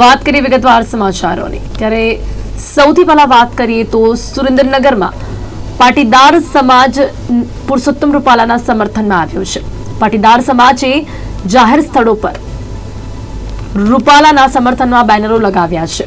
વાત કરીએ વિગતવાર સમાચારોની. ત્યારે સૌથી પહેલા વાત કરીએ તો સુરેન્દ્રનગરમાં પાટીદાર સમાજ પુરુષોત્તમ રૂપાલાના સમર્થનમાં આવ્યો છે. પાટીદાર સમાજે જાહેર સ્થળો પર રૂપાલાના સમર્થનમાં બેનરો લગાવ્યા છે.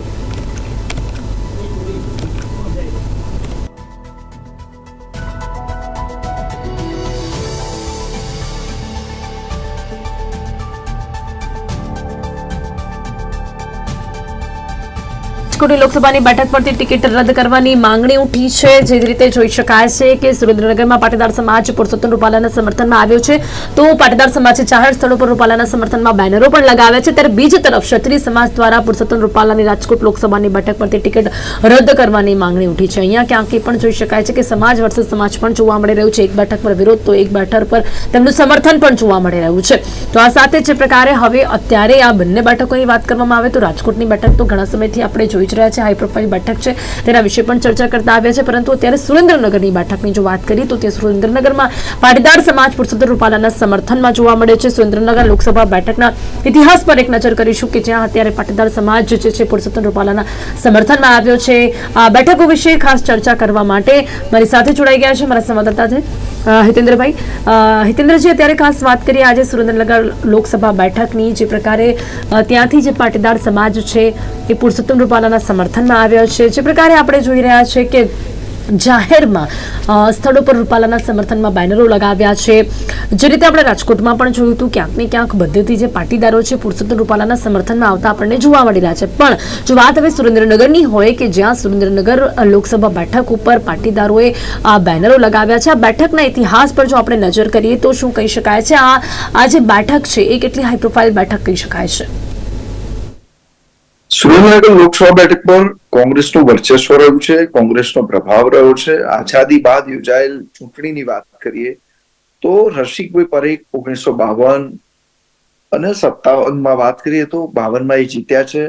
રાજકોટની લોકસભાની બેઠક પરથી ટિકિટ રદ કરવાની માંગણી ઉઠી છે. જે રીતે જોઈ શકાય છે કે સુરેન્દ્રનગરમાં પાટીદાર સમાજ પુરુષોત્તમ રૂપાલાના સમર્થનમાં આવ્યો છે. તો પાટીદાર સમાજે જાહેર સ્થળો પર રૂપાલાના સમર્થનમાં બેનરો પણ લગાવ્યા છે. ત્યારે બીજી તરફ ક્ષત્રિય સમાજ દ્વારા પુરુષોત્તમ રૂપાલાની રાજકોટ લોકસભાની બેઠક પરથી ટિકિટ રદ કરવાની માંગણી ઉઠી છે. અહીંયા ક્યાંક પણ જોઈ શકાય છે કે સમાજ વર્સિસ સમાજ પણ જોવા મળી રહ્યું છે. એક બેઠક પર વિરોધ તો એક બેઠક પર તેમનું સમર્થન પણ જોવા મળી રહ્યું છે. તો આ સાથે જે પ્રકારે હવે અત્યારે આ બંને બેઠકોની વાત કરવામાં આવે તો રાજકોટની બેઠક તો ઘણા સમયથી આપણે જોઈ જ રહ્યા છે હાઈ પ્રોફાઇલ બેઠક છે. તેના વિશે પણ ચર્ચા કરતા આવ્યા છે, પરંતુ અત્યારે સુરેન્દ્રનગરની બેઠકની જો વાત કરીએ તો તે સુરેન્દ્રનગરમાં પાટીદાર સમાજ પુરુષોત્તમ રૂપાલાના સમર્થનમાં જોવા મળે છે. સુરેન્દ્રનગર લોકસભા બેઠકના ઇતિહાસ પર એક નજર કરીશું કે જ્યાં અત્યારે પાટીદાર સમાજ જે છે પુરુષોત્તમ રૂપાલાના સમર્થનમાં આવ્યો છે. આ બેઠકો વિશે ખાસ ચર્ચા કરવા માટે મારી સાથે જોડાઈ ગયા છે. મારા સંવાદદાતા છે. હિતેન્દ્રભાઈ હિતેન્દ્રજી, અત્યારે ખાસ વાત કરીએ, આજે સુરેન્દ્રનગર લોકસભા બેઠકની, જે પ્રકારે ત્યાંથી જે પાટીદાર સમાજ છે, એ પુરુષોત્તમ રૂપાલાના સમર્થનમાં આવ્યો છે. જે પ્રકારે આપણે જોઈ રહ્યા છે કે જાહેરમાં સ્થળો પર રૂપાલાના સમર્થનમાં બેનરો લગાવ્યા છે. જે રીતે આપણે રાજકોટમાં પણ જોયું હતું, ક્યાંક ને ક્યાંક બધેથી જે પાટીદારો છે, પુરુષોત્તમ રૂપાલાના સમર્થનમાં આવતા આપણને જોવા મળી રહ્યા છે. પણ જો વાત હવે સુરેન્દ્રનગરની હોય કે જ્યાં સુરેન્દ્રનગર લોકસભા બેઠક ઉપર પાટીદારોએ આ બેનરો લગાવ્યા છે, આ બેઠકના ઇતિહાસ પર જો આપણે નજર કરીએ તો શું કહી શકાય છે? આ આ જે બેઠક છે, એ કેટલી હાઈ પ્રોફાઇલ બેઠક કહી શકાય છે? સુરેન્દ્રનગર લોકસભા બેઠક પર કોંગ્રેસનું વર્ચસ્વ રહ્યું છે, કોંગ્રેસનો પ્રભાવ રહ્યો છે. આઝાદી બાદ યોજાયેલ ચૂંટણીની વાત કરીએ તો રસિકભાઈ પરેખ ઓગણીસો બાવન અને સત્તાવનમાં વાત કરીએ તો બાવનમાં એ જીત્યા છે.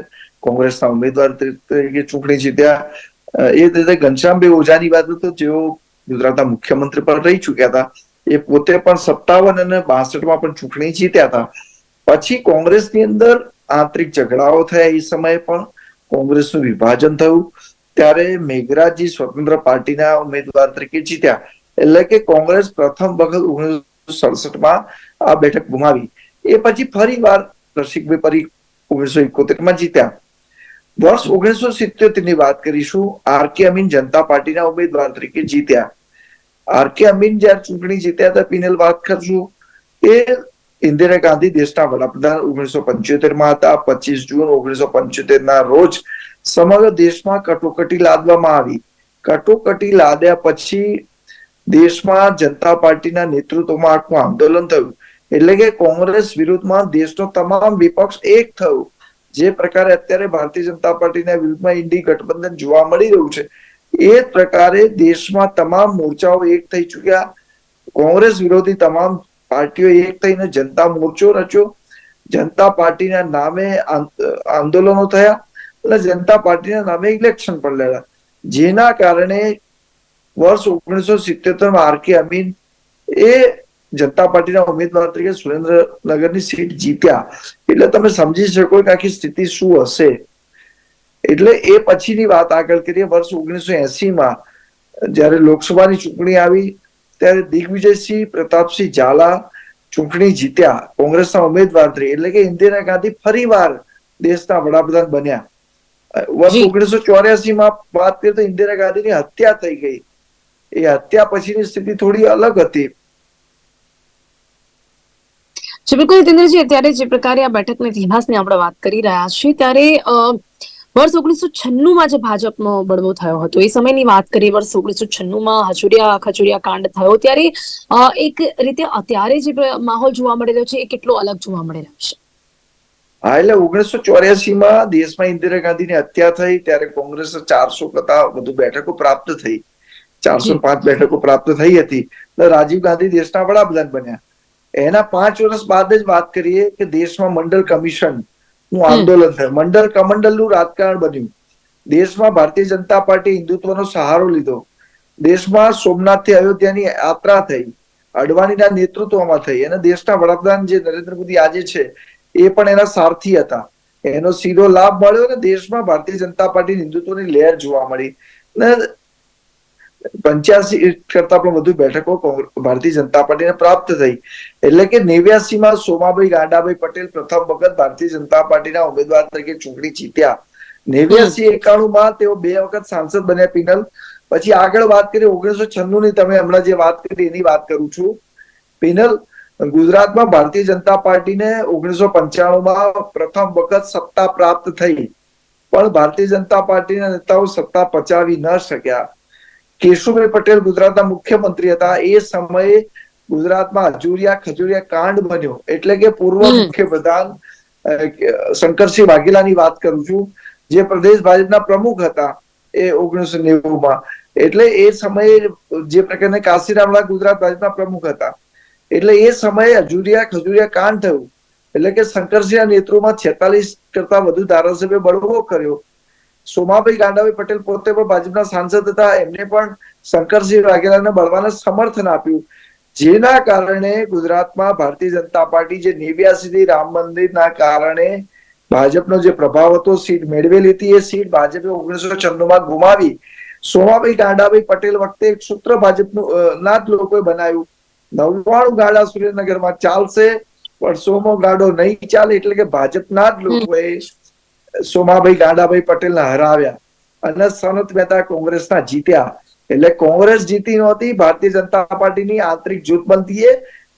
કોંગ્રેસના ઉમેદવાર તરીકે ચૂંટણી જીત્યા. એ રીતે ઘનશ્યામભાઈ ઓઝાની વાત તો જેઓ ગુજરાતના મુખ્યમંત્રી પણ રહી ચુક્યા હતા, એ પોતે પણ સત્તાવન અને બાસઠમાં પણ ચૂંટણી જીત્યા હતા. પછી કોંગ્રેસની અંદર આંતરિક ઝઘડાઓ થયા એ સમયે પણ કોંગ્રેસનું વિભાજન થયું. ત્યારે મેઘરાજજી સ્વતંત્ર પાર્ટીના ઉમેદવાર તરીકે જીત્યા. એટલે કે કોંગ્રેસ પ્રથમ વખત ઓગણીસો સડસઠમાં આ બેઠક ગુમાવી. એ પછી ફરી વાર રસિકભાઈ પરી ઓગણીસો એકોતેરમાં જીત્યા. વર્ષ ઓગણીસો સિત્યોતેરની વાત કરીશું આર કે અમીન જનતા પાર્ટીના ઉમેદવાર તરીકે જીત્યા. આર કે અમીન જયારે ચૂંટણી જીત્યા હતા પીનેલ વાત કરશું. એ ઇન્દિરા ગાંધી દેશના વડાપ્રધાન ઓગણીસો પંચોતેરમાં હતા. પચીસ જૂન ઓગણીસો પંચોતેર ના રોજ સમગ્ર દેશમાં કટોકટી લાદવામાં આવી. કટોકટી લાદ્યા પછી દેશમાં જનતા પાર્ટીના નેતૃત્વમાં આખું આંદોલન થયું. એટલે કે કોંગ્રેસ વિરુદ્ધમાં દેશનો તમામ વિપક્ષ એક થયું. જે પ્રકારે અત્યારે ભારતીય જનતા પાર્ટીના વિરુદ્ધમાં ઇન્ડી ગઠબંધન જોવા મળી રહ્યું છે. એ પ્રકારે દેશમાં તમામ મોરચાઓ એક થઈ ચુક્યા. કોંગ્રેસ વિરોધી તમામ પાર્ટીઓ એક થઈને જનતા મોરચો રચ્યો. જનતા પાર્ટીના નામે આંદોલનો થયા અને જનતા પાર્ટીના નામે ઇલેક્શન પણ લડ્યા. જેના કારણે વર્ષ ઓગણીસો સિત્તેરમાં આર અમીન એ જનતા પાર્ટીના ઉમેદવાર તરીકે સુરેન્દ્રનગરની સીટ જીત્યા. એટલે તમે સમજી શકો કે આખી સ્થિતિ શું હશે. એટલે એ પછીની વાત આગળ કરીએ. વર્ષ ઓગણીસો એસી માં જ્યારે લોકસભાની ચૂંટણી આવી ત્યારે દિગ્વિજયસિંહ પ્રતાપસિંહ ઝાલા ચૂંટણી જીત્યા. કોંગ્રેસના ઉમેદવાર તરીકે એટલે કે ઇન્દિરા ગાંધી ફરીવાર દેશના વડાપ્રધાન બન્યા. વર્ષ ઓગણીસો ચોર્યાસી માં વાત કરીએ તો ઇન્દિરા ગાંધીની હત્યા થઈ ગઈ. એ હત્યા પછીની સ્થિતિ થોડી અલગ હતી. બિલકુલ અત્યારે જે પ્રકારે આ બેઠકના ઇતિહાસની આપણે વાત કરી રહ્યા છીએ ત્યારે વર્ષ ઓગણીસો છન્નુંમાં જે ભાજપનો બળવો થયો હતો એ સમયની વાત કરીએ વર્ષ ઓગણીસો છન્નુંમાં હચુરિયા ખચુરિયા કાંડ થયો ત્યારે એક રીતે અત્યારે જે માહોલ જોવા મળેલો છે એ કેટલો અલગ જોવા મળી રહ્યો છે? હા એટલે ઓગણીસો ચોર્યાસી માં દેશમાં ઇન્દિરા ગાંધીની હત્યા થઈ ત્યારે કોંગ્રેસ ચારસો કરતા વધુ બેઠકો પ્રાપ્ત થઈ. ચારસો પાંચ બેઠકો પ્રાપ્ત થઈ હતી. રાજીવ ગાંધી દેશના વડાપ્રધાન બન્યા. એના પાંચ વર્ષ બાદ જ વાત કરીએ કે દેશમાં મંડળ કમિશન નું આંદોલન થયું. મંડળ કમંડલનું રાજકારણ બન્યું. દેશમાં ભારતીય જનતા પાર્ટી હિન્દુત્વનો સહારો લીધો. દેશમાં સોમનાથથી અયોધ્યાની યાત્રા થઈ. અડવાણીના નેતૃત્વમાં થઈ. અને દેશના વડાપ્રધાન જે નરેન્દ્ર મોદી આજે છે એ પણ એના સારથી હતા. એનો સીધો લાભ મળ્યો અને દેશમાં ભારતીય જનતા પાર્ટી હિન્દુત્વની લહેર જોવા મળી. ને પંચ્યાસી કરતા પણ વધુ બેઠકો ભારતીય જનતા પાર્ટીને પ્રાપ્ત થઈ. એટલે કે નેવ્યાસી માં સોમાભાઈ ગાંડાભાઈ પટેલ પ્રથમ વખત ભારતીય જનતા પાર્ટીના ઉમેદવાર તરીકે ચૂંટણી જીત્યા. નેવ્યાસી એકાણું માં તેઓ બે વખત સાંસદ બન્યા પિનલ. પછી આગળ વાત કરી ઓગણીસો છન્નું ની તમે હમણાં જે વાત કરી એની વાત કરું છું. પિનલ, ગુજરાતમાં ભારતીય જનતા પાર્ટીને ઓગણીસો પંચાણું માં પ્રથમ વખત સત્તા પ્રાપ્ત થઈ. પણ ભારતીય જનતા પાર્ટીના નેતાઓ સત્તા પચાવી ન શક્યા. કેશુભાઈ પટેલ ગુજરાતના મુખ્યમંત્રી હતા. એ સમયે ગુજરાતમાં અજુરિયા ખજુરિયા કાંડ બન્યો. એટલે કે પૂર્વ. મુખ્યપ્રધાન શંકરસિંહ વાઘેલાની વાત કરું છું. જે પ્રદેશ ભાજપના પ્રમુખ હતા એ ઓગણીસો નેવું માં એટલે એ સમયે જે પ્રકારના કાશીરામલા ગુજરાત ભાજપના પ્રમુખ હતા. એટલે એ સમયે અજુરિયા ખજુરિયા કાંડ થયું. એટલે કે શંકરસિંહ નેતૃત્વમાં છેતાલીસ કરતા વધુ ધારાસભ્ય બળવો કર્યો. સોમાભાઈ ગાંડાભાઈ પટેલ પોતે પણ ભાજપના સાંસદ હતા. એમને પણ શંકરસિંહ વાઘેલાને બળવાને સમર્થન આપ્યું. જેના કારણે ગુજરાતમાં ભારતીય જનતા પાર્ટી જે નેવ્યાસી થી રામ મંદિરના કારણે ભાજપનો જે પ્રભાવ હતો, સીટ મેળવેલી હતી, એ સીટ ભાજપે ઓગણીસો છન્નુમાં ગુમાવી. સોમાભાઈ ગાંડાભાઈ પટેલ વખતે એક સૂત્ર ભાજપનું ના જ લોકોએ બનાવ્યું. નવ્વાણું ગાડા સુરેન્દ્રનગરમાં ચાલશે, પણ સોમો ગાડો નહીં ચાલે એટલે કે ભાજપના જ લોકોએ સોમાભાઈ ગાંડાભાઈ પટેલને હરાવ્યા અને સનત મહેતા કોંગ્રેસના જીત્યા. એટલે કોંગ્રેસ જીતી નહોતી, ભારતીય જનતા પાર્ટીની આંતરિક જૂથબંધીએ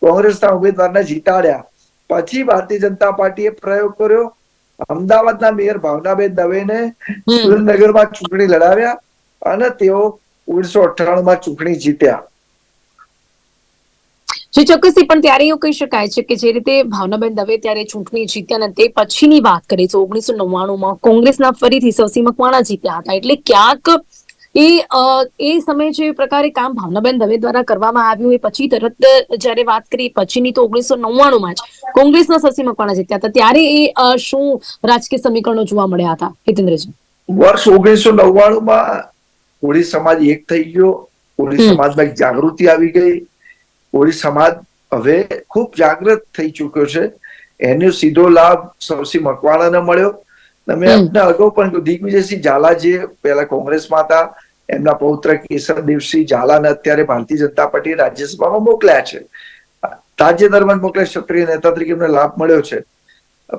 કોંગ્રેસના ઉમેદવારને જીતાડ્યા. પછી ભારતીય જનતા પાર્ટીએ પ્રયોગ કર્યો. અમદાવાદના મેયર ભાવનાબેન દવેને સુરેન્દ્રનગરમાં ચૂંટણી લડાવ્યા અને તેઓ ઓગણીસો અઠ્ઠાણું માં ચૂંટણી જીત્યા. જે ચોક્કસથી પણ ત્યારે એવું કહી શકાય છે કે જે રીતે ભાવનાબેન દવે ત્યારે ચૂંટણી જીત્યા અને તે પછીની વાત કરીએ તો ઓગણીસો નવ્વાણુંમાં કોંગ્રેસના ફરીથી સૌસી મકવાણા જીત્યા હતા. એટલે ક્યાંક એ એ સમયે જે પ્રકારે કામ ભાવનાબેન દવે દ્વારા કરવામાં આવ્યું એ પછી તરત જ્યારે વાત કરી પછીની તો ઓગણીસો નવ્વાણુંમાં જ કોંગ્રેસના સવસી મકવાણા જીત્યા હતા. ત્યારે એ શું રાજકીય સમીકરણો જોવા મળ્યા હતા? હિતેન્દ્રજી. વર્ષ ઓગણીસો નવ્વાણુંમાં કોળી સમાજ એક થઈ ગયો. કોળી સમાજમાં એક જાગૃતિ આવી ગઈ. કોળી સમાજ હવે ખૂબ જાગૃત થઈ ચુક્યો છે. એનો સીધો લાભ સૌસી મકવાણાને મળ્યો. તમે મેં અગાઉ પણ દિગ્વિજયસિંહ ઝાલા જે પહેલા કોંગ્રેસમાં હતા એમના પૌત્ર કેશવદેવસિંહ ઝાલાને અત્યારે ભારતીય જનતા પાર્ટી રાજ્યસભામાં મોકલ્યા છે. તાજેતરમાં મોકલ્યા ક્ષત્રિય નેતા તરીકે એમને લાભ મળ્યો છે.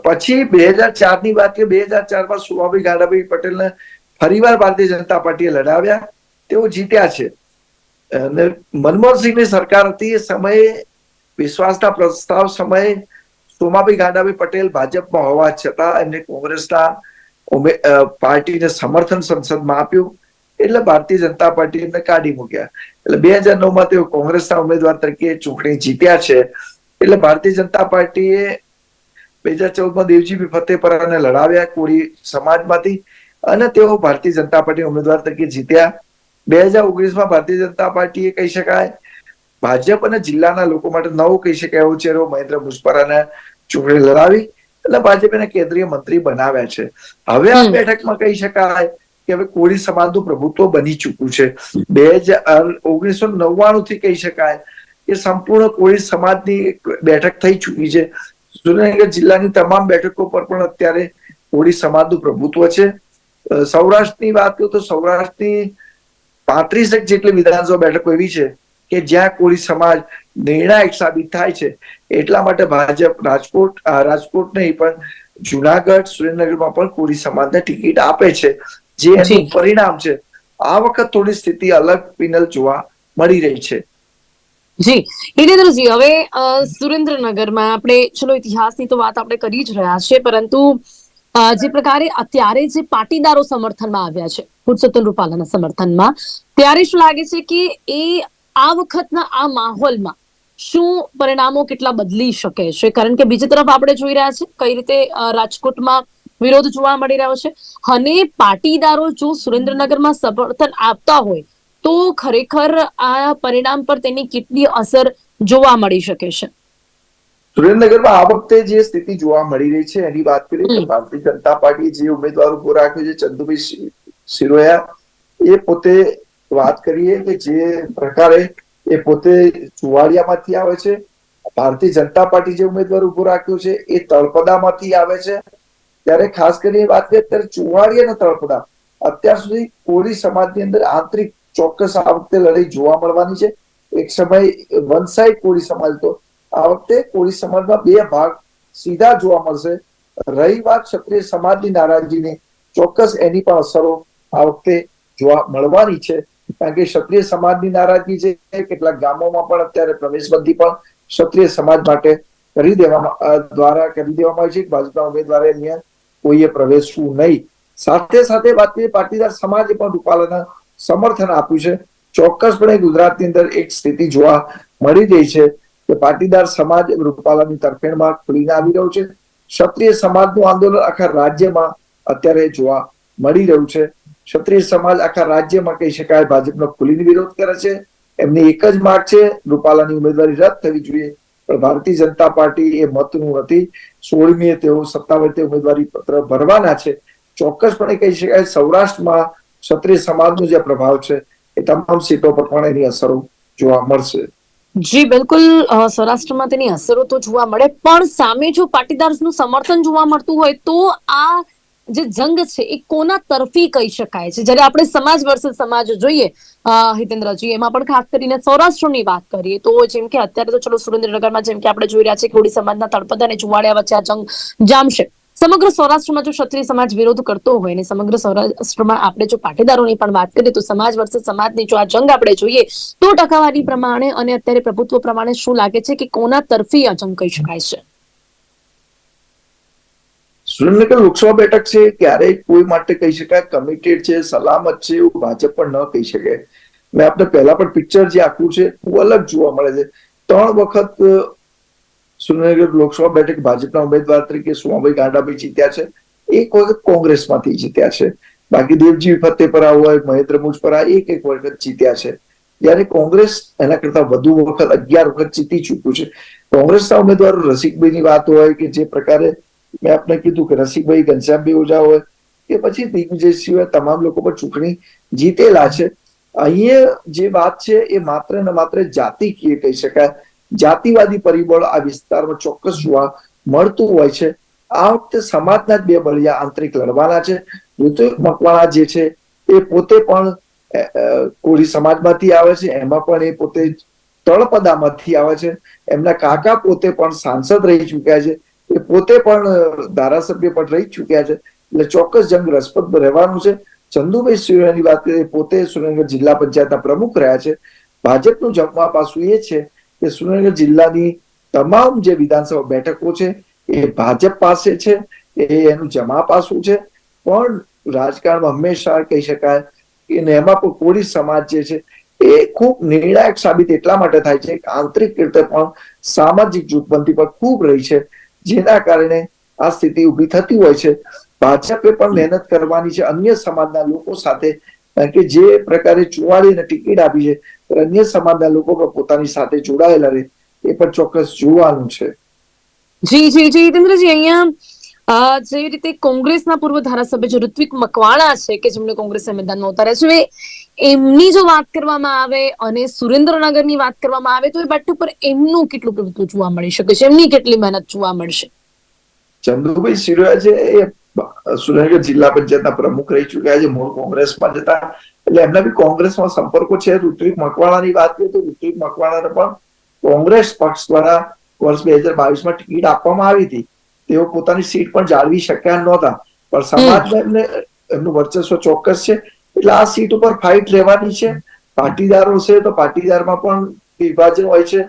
પછી બે હજાર ચારની વાત કે બે હજાર ચારમાં સુભાભાઈ ગાડાભાઈ પટેલને ફરીવાર ભારતીય જનતા પાર્ટીએ લડાવ્યા. તેઓ જીત્યા છે. અને મનમોહનસિંહની સરકાર હતી એ સમયે વિશ્વાસના પ્રસ્તાવ સમયે સોમાભાઈ ગાંડાભાઈ પટેલ ભાજપમાં હોવા છતાં એમને કોંગ્રેસના પાર્ટીને સમર્થન સંસદમાં આપ્યું. એટલે ભારતીય જનતા પાર્ટી એમને કાઢી મૂક્યા. એટલે બે હજાર નવમાં તેઓ કોંગ્રેસના ઉમેદવાર તરીકે ચૂંટણી જીત્યા છે. એટલે ભારતીય જનતા પાર્ટીએ બે હજાર ચૌદમાં દેવજીભાઈ ફતેપરાને લડાવ્યા કોળી સમાજમાંથી અને તેઓ ભારતીય જનતા પાર્ટી ઉમેદવાર તરીકે જીત્યા. બે હજાર ઓગણીસમાં ભારતીય જનતા પાર્ટીએ કહી શકાય ભાજપ અને જિલ્લાના લોકો માટે નવો કહી શકાય એવો ચહેરો મહેન્દ્ર મુસ્પરાને ચૂંટણી લડાવી એટલે ભાજપ એને કેન્દ્રીય મંત્રી બનાવ્યા છે. હવે આ બેઠકમાં કહી શકાય કે હવે કોળી સમાજનું પ્રભુત્વ બની ચૂક્યું છે. બે હજાર ઓગણીસો નવ્વાણું થી કહી શકાય કે સંપૂર્ણ કોળી સમાજની બેઠક થઈ ચૂકી છે. સુરેન્દ્રનગર જિલ્લાની તમામ બેઠકો પર પણ અત્યારે કોળી સમાજનું પ્રભુત્વ છે. સૌરાષ્ટ્રની વાત કરું તો સૌરાષ્ટ્રની પાંત્રીસેક જેટલી વિધાનસભા બેઠકો એવી છે કે જ્યાં કોળી સમાજ નિર્ણાયક સાબિત થાય છે. એટલા માટે ભાજપ રાજકોટ રાજકોટ નહીં પણ જુનાગઢ સુરેન્દ્રનગરમાં પણ કોળી સમાજને ટિકિટ આપે છે. જે એનું પરિણામ છે. આ વખત થોડી સ્થિતિ અલગ પિનલ જોવા મળી રહી છે. જી. હિતેન્દ્રજી હવે સુરેન્દ્રનગરમાં આપણે ચલો ઇતિહાસની તો વાત આપણે કરી જ રહ્યા છે પરંતુ જે પ્રકારે અત્યારે જે પાટીદારો સમર્થનમાં આવ્યા છે પુરુષોત્તમ રૂપાલાના સમર્થનમાં. ત્યારે શું લાગે છે કે એ આ વખતના આ માહોલમાં શું પરિણામો કેટલા બદલી શકે છે? કારણ કે બીજી તરફ આપણે જોઈ રહ્યા છે કઈ રીતે રાજકોટમાં વિરોધ જોવા મળી રહ્યો છે અને પાટીદારો જો સુરેન્દ્રનગરમાં સમર્થન આપતા હોય તો ખરેખર આ પરિણામ પર તેની કેટલી અસર જોવા મળી શકે છે? સુરેન્દ્રનગરમાં આ વખતે જે સ્થિતિ જોવા મળી રહી છે એની વાત કરીએ તો ભારતીય જનતા પાર્ટીએ જે ઉમેદવાર ઊભો રાખ્યો છે ચંદુભાઈ શિરોયા એ પોતે વાત કરીએ કે જે પ્રકારે એ પોતે ચુવાડિયામાંથી આવે છે, ભારતીય જનતા પાર્ટી જે ઉમેદવાર ઊભો રાખ્યો છે, એ તળપદામાંથી આવે છે. ત્યારે ખાસ કરીને વાત કરીએ ત્યારે ચુવાડિયા અને તળપદા. અત્યાર સુધી કોળી સમાજની અંદર આંતરિક ચોક્કસ આ વખતે લડાઈ જોવા મળવાની છે. એક સમય વન સાઈડ કોળી સમાજ હતો. આ વખતે કોળી સમાજમાં બે ભાગ સીધા જોવા મળશે. રહી વાત ક્ષત્રિય સમાજની નારાજગીની ચોક્કસ એની પણ અસરો આ વખતે જોવા મળવાની છે. કારણ કે ક્ષત્રિય સમાજની નારાજગી છે, કેટલાક ગામોમાં પણ અત્યારે પ્રવેશબંધી પણ ક્ષત્રિય સમાજ માટે કરી દેવામાં દ્વારા કરી દેવામાં આવી છે. ભાજપના ઉમેદવારે અહીંયા કોઈએ પ્રવેશવું નહીં. સાથે સાથે કરીએ, પાટીદાર સમાજે પણ રૂપાલાના સમર્થન આપ્યું છે. ચોક્કસપણે ગુજરાતની અંદર એક સ્થિતિ જોવા મળી રહી છે કે પાટીદાર સમાજ રૂપાલાની તરફેણમાં ખુલીને આવી રહ્યો છે. ક્ષત્રિય સમાજનું આંદોલન આખા રાજ્યમાં અત્યારે જોવા મળી રહ્યું છે. ક્ષત્રિય સમાજ આખા રાજ્યમાં કહી શકાય, ભાજપનો ખુલીને વિરોધ કરે છે. એમની એક જ માગ છે, રૂપાલાની ઉમેદવારી રદ થવી જોઈએ. પણ ભારતીય જનતા પાર્ટી એ મતનું નથી. સોળમીએ તેઓ સત્તાવર્તી ઉમેદવારી પત્ર ભરવાના છે. ચોક્કસપણે કહી શકાય, સૌરાષ્ટ્રમાં ક્ષત્રિય સમાજનો જે પ્રભાવ છે, એ તમામ સીટો પર પણ એની અસરો જોવા મળશે. જી, બિલકુલ સૌરાષ્ટ્રમાં તેની અસરો તો જોવા મળે. પણ સામે જો પાટીદારનું સમર્થન જોવા મળતું હોય તો આ જે જંગ છે એ કોના તરફી કહી શકાય છે? જ્યારે આપણે સમાજ વર્સેસ સમાજ જોઈએ હિતેન્દ્રજી, એમાં પણ ખાસ કરીને સૌરાષ્ટ્રની વાત કરીએ તો જેમ કે અત્યારે તો ચલો સુરેન્દ્રનગરમાં જેમ કે આપણે જોઈ રહ્યા છીએ કોળી સમાજના તળપદા અને ચુવાડિયા વચ્ચે આ જંગ જામશે. સમગ્ર સૌરાષ્ટ્રમાં જો ક્ષત્રિય સમાજ વિરોધ કરતો હોય અને સમગ્ર સૌરાષ્ટ્રમાં આપણે જો પાટીદારોની પણ વાત કરીએ તો સમાજ વર્ષે સમાજની જો આ જંગ આપણે જોઈએ તો ટકાવારી પ્રમાણે અને અત્યારે પ્રભુત્વ પ્રમાણે શું લાગે છે કે કોના તરફી આ જંગ કહી શકાય છે? સુરેન્દ્રનગર લોકસભા બેઠક છે, ક્યારેય કોઈ માટે કહી શકાય કમિટેડ છે, સલામત છે એવું ભાજપ પણ ન કહી શકે. મેં આપણે પહેલા પણ પિક્ચર જે આખું છે ખૂબ અલગ જોવા મળે છે. ત્રણ વખત સુરેન્દ્રનગર લોકસભા બેઠક ભાજપના ઉમેદવાર તરીકે સુમાભાઈ ગાંડાભાઈ જીત્યા છે. એક વખત કોંગ્રેસમાંથી જીત્યા છે. બાકી દેવજી ફતેપરા હોય, મહેન્દ્ર મુજપરા એક એક વખત જીત્યા છે. જ્યારે કોંગ્રેસ એના કરતા વધુ વખત અગિયાર વખત જીતી ચૂક્યું છે. કોંગ્રેસના ઉમેદવારો રસિકભાઈની વાત હોય કે જે પ્રકારે મેં આપને કીધું કે રસિકભાઈ ઘનશ્યામભાઈ ઓઝા હોય, કે પછી દિગ્વિજય સિવાય તમામ લોકો પર ચૂંટણી જીતેલા છે. અહીંયા જે વાત છે એ માત્ર ને માત્ર જાતિકીય કહી શકાય. જાતિવાદી પરિબળ આ વિસ્તારમાં ચોક્કસ જોવા મળતું હોય છે. આ વખતે સમાજના જ બે બળિયા આંતરિક લડવાના છે. ઋતુક મકવાણા જે છે એ પોતે પણ કોળી સમાજમાંથી આવે છે. એમાં પણ એ પોતે તળપદામાંથી આવે છે. એમના કાકા પોતે પણ સાંસદ રહી ચૂક્યા છે. એ પોતે પણ ધારાસભ્ય પણ રહી ચૂક્યા છે. એટલે ચોક્કસ જંગ રસપ્રદ રહેવાનું છે. ચંદુભાઈ સુરેની વાત કરીએ પોતે સુરેન્દ્રનગર જિલ્લા પંચાયતના પ્રમુખ રહ્યા છે. ભાજપનું જમવા પાસું એ છે કે સુરેન્દ્રનગર જિલ્લાની તમામ જે વિધાનસભા બેઠકો છે, એ ભાજપ પાસે છે, એ એનું જમા પાસું છે. પણ રાજકારણમાં હંમેશા કહી શકાય કે ને એમાં પણ કોળી સમાજ જે છે, એ ખૂબ નિર્ણાયક સાબિત એટલા માટે થાય છે કે આંતરિક રીતે પણ સામાજિક જૂથબંધી પણ ખૂબ રહી છે. જેના કારણે આ સ્થિતિ ઊભી થતી હોય છે. ભાજપે પણ મહેનત કરવાની છે. અન્ય સમાજના લોકો સાથે કે જે પ્રકારે ચુવાડીને ટિકિટ આપી છે અન્ય સમાજના લોકો પણ પોતાની સાથે જોડાયેલા રહે, એ પણ ચોક્કસ જોવાનું છે. જી જી જી, હિતેન્દ્રજી, અહીંયા જેવી રીતે કોંગ્રેસના પૂર્વ ધારાસભ્ય ઋત્વિક મકવાણા છે, કે જેમને કોંગ્રેસના મેદાનમાં ઉતાર્યા છે એમની જો વાત કરવામાં આવે અને સુરેન્દ્રનગરની વાત કરવામાં આવે તો એ બેઠક પર એમનું કેટલું પ્રભુત્વ જોવા મળી શકે છે? એમની કેટલી મહેનત જોવા મળશે? ચંદુભાઈ સિરોયા છે એ સુરેન્દ્રનગર જિલ્લા પંચાયતના પ્રમુખ રહી ચુક્યા છે મૂળ કોંગ્રેસમાં જતા એટલે એમના બી કોંગ્રેસમાં સંપર્કો છે. ઋત્વિક મકવાણાની વાત કરીએ તો ઋત્વિક મકવાણાને પણ કોંગ્રેસ પક્ષ દ્વારા વર્ષ બે હજાર બાવીસમાં ટિકિટ આપવામાં આવી હતી. તેઓ પોતાની સીટ પણ જાળવી શક્યા નહોતા. પણ સમાજમાં એમને એમનું વર્ચસ્વ ચોક્કસ છે. એટલે આ સીટ ઉપર ફાઇટ રહેવાની છે. પાટીદારો છે તો પાટીદારમાં પણ વિભાજન હોય છે.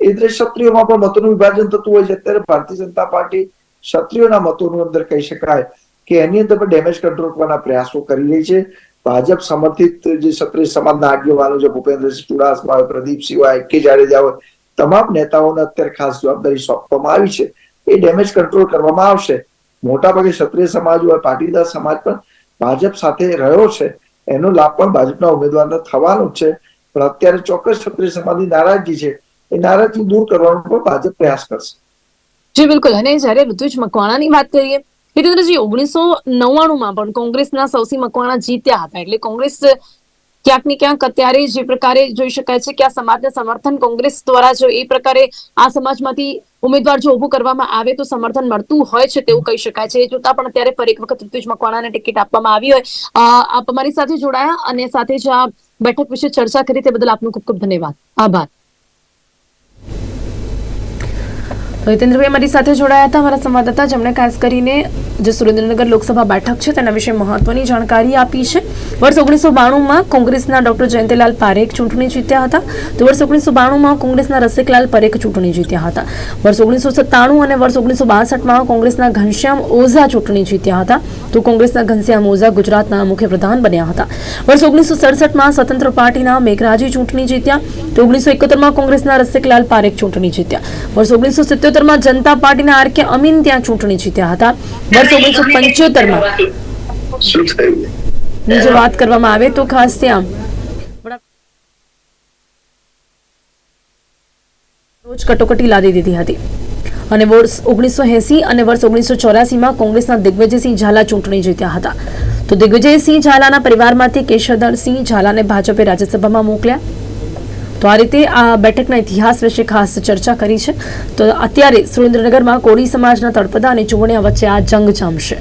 એ રીતે ક્ષત્રિયોમાં પણ મતોનું વિભાજન થતું હોય છે. અત્યારે ભારતીય જનતા પાર્ટી ક્ષત્રિયોના મતોનું અંદર કહી શકાય કે એની અંદર પણ ડેમેજ કંટ્રોલ કરવાના પ્રયાસો કરી રહી છે. ભાજપ સમર્થિત જે ક્ષત્રિય સમાજના આગેવાનો છે, ભૂપેન્દ્રસિંહ ચુડાસમા હોય પ્રદીપસિંહ હોય કે જાડેજા હોય, તમામ નેતાઓને અત્યારે ખાસ જવાબદારી સોંપવામાં આવી છે. એ ડેમેજ કંટ્રોલ કરવામાં આવશે. મોટાભાગે ક્ષત્રિય સમાજ હોય, પાટીદાર સમાજ પણ ભાજપ સાથે રહ્યો છે. એનો લાભ પણ ભાજપના ઉમેદવારને થવાનો છે. પણ અત્યારે ચોક્કસ ક્ષત્રિય સમાજની નારાજગી છે. એ નારાજગી દૂર કરવાનો પણ ભાજપ પ્રયાસ કરશે. જી, બિલકુલ. અને જ્યારે ઋતુજ મકવાણાની વાત કરીએ, હિતેન્દ્રજી, ઓગણીસો નવ્વાણું માં પણ કોંગ્રેસના સૌથી મકવાણા જીત્યા હતા. એટલે કોંગ્રેસ ક્યાંક ને ક્યાંક અત્યારે જે પ્રકારે જોઈ શકાય છે કે આ સમાજને સમર્થન કોંગ્રેસ દ્વારા જો એ પ્રકારે આ સમાજમાંથી ઉમેદવાર જો ઉભું કરવામાં આવે તો સમર્થન મળતું હોય છે તેવું કહી શકાય છે. જોતા પણ અત્યારે ફરી એક વખત ઋતુજ મકવાણાને ટિકિટ આપવામાં આવી હોય. આપ અમારી સાથે જોડાયા અને સાથે જ આ બેઠક વિશે ચર્ચા કરી તે બદલ આપનો ખૂબ ખૂબ ધન્યવાદ. આભાર. હિતેન્દ્રભાઈ અમારી સાથે જોડાયા હતા અમારા સંવાદદાતા, જેમણે ખાસ કરીને જે સુરેન્દ્રનગર લોકસભા બેઠક છે તેના વિશે મહત્વની જાણકારી આપી છે. વર્ષ ઓગણીસો બાણુંમાં કોંગ્રેસના ડોક્ટર જયંતિલાલ પારેખ ચૂંટણી જીત્યા હતા. તો વર્ષ ઓગણીસો બાણુંમાં કોંગ્રેસના રસિકલાલ પરેખ ચૂંટણી જીત્યા હતા. વર્ષ ઓગણીસો સત્તાણું અને વર્ષ ઓગણીસો બાસઠમાં કોંગ્રેસના ઘનશ્યામ ઓઝા ચૂંટણી જીત્યા હતા. તો કોંગ્રેસના ઘનશ્યામ ઓઝા ગુજરાતના મુખ્યપ્રધાન બન્યા હતા. વર્ષ ઓગણીસો સડસઠમાં સ્વતંત્ર પાર્ટીના મેઘરાજી ચૂંટણી જીત્યા. તો ઓગણીસો એકોતેરમાં કોંગ્રેસના રસિકલાલ પારેખ ચૂંટણી જીત્યા. વર્ષ ઓગણીસો સિત્યોતેરમાં જનતા પાર્ટીના આર કે અમીન ત્યાં ચૂંટણી જીત્યા હતા. વર્ષ ઓગણીસો પંચોતેરમાં. જો વાત કરવામાં આવે તો ખાસ ત્યાં. રોજ કટોકટી લાદી દીધી હતી. અને વર્ષ ઓગણીસો એસી અને વર્ષ ઓગણીસો ચોરાસીમાં કોંગ્રેસના દિગ્વિજયસિંહ ઝાલા ચૂંટણી જીત્યા હતા. તો દિગ્વિજયસિંહ ઝાલાના પરિવારમાંથી કેશવદરસિંહ ઝાલાને ભાજપે રાજ્યસભામાં મોકલ્યા. તો આ રીતે આ બેઠકના ઇતિહાસ વિશે ખાસ ચર્ચા કરી છે. તો અત્યારે સુરેન્દ્રનગરમાં કોળી સમાજના તળપદા અને ચૂંટણીયા વચ્ચે આ જંગ જામશે.